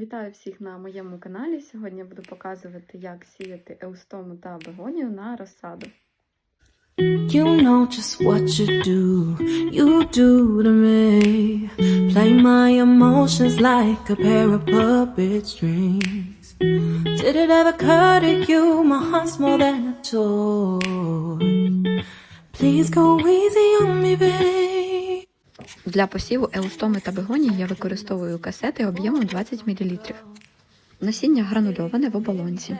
Вітаю всіх на моєму каналі. Сьогодні я буду показувати, як сіяти еустому та бегонію на розсаду. You know just what you do, you do to me. Play my emotions like a pair of puppet strings. Did it ever occur to you my heart's more than a toy? Please go easy on me, babe. Для посіву еустоми та бегонії я використовую касети об'ємом 20 мл. Насіння гранульоване в оболонці.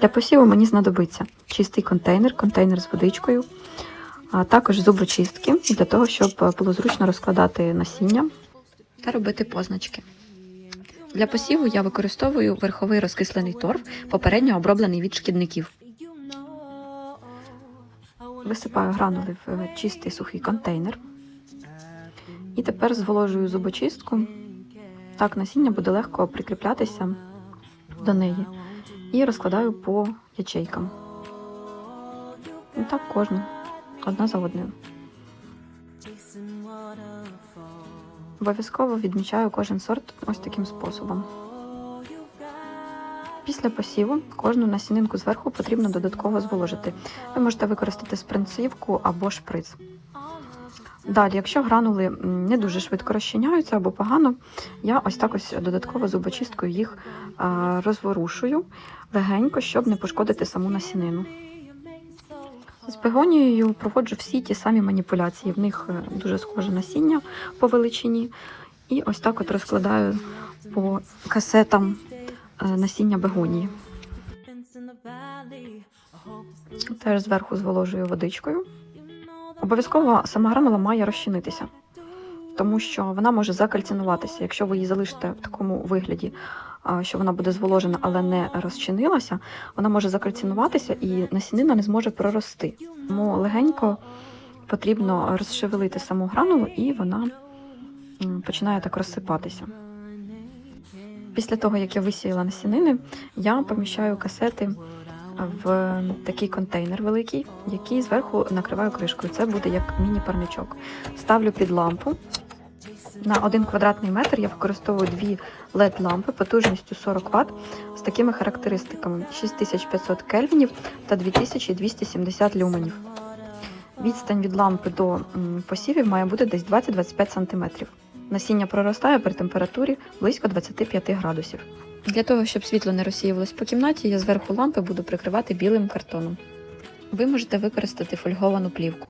Для посіву мені знадобиться чистий контейнер, контейнер з водичкою, а також зубочистки для того, щоб було зручно розкладати насіння та робити позначки. Для посіву я використовую верховий розкислений торф, попередньо оброблений від шкідників. Висипаю гранули в чистий сухий контейнер. І тепер зволожую зубочистку. Так насіння буде легко прикріплятися до неї. І розкладаю по ячейкам. І так кожну, одна за одною. Обов'язково відмічаю кожен сорт ось таким способом. Після посіву кожну насінинку зверху потрібно додатково зволожити. Ви можете використати спринцівку або шприц. Далі, якщо гранули не дуже швидко розчиняються або погано, я ось так ось додатково зубочисткою їх розворушую легенько, щоб не пошкодити саму насінину. З бегонією проводжу всі ті самі маніпуляції. В них е, дуже схоже насіння по величині. І ось так от розкладаю по касетам е, насіння бегонії. Теж зверху зволожую водичкою. Обов'язково сама гранула має розчинитися, тому що вона може закальцинуватися. Якщо ви її залишите в такому вигляді, що вона буде зволожена, але не розчинилася, вона може закальцинуватися і насінина не зможе прорости. Тому легенько потрібно розшевелити саму гранулу, і вона починає так розсипатися. Після того, як я висіяла насінини, я поміщаю касети в такий контейнер великий, який зверху накриваю кришкою. Це буде як міні-парничок. Ставлю під лампу. На один квадратний метр я використовую дві led лампи потужністю 40 Вт з такими характеристиками: 6500 кельвінів та 2270 люменів. Відстань від лампи до посівів має бути десь 20-25 см. Насіння проростає при температурі близько 25 градусів. Для того, щоб світло не розсіювалось по кімнаті, я зверху лампи буду прикривати білим картоном. Ви можете використати фольговану плівку.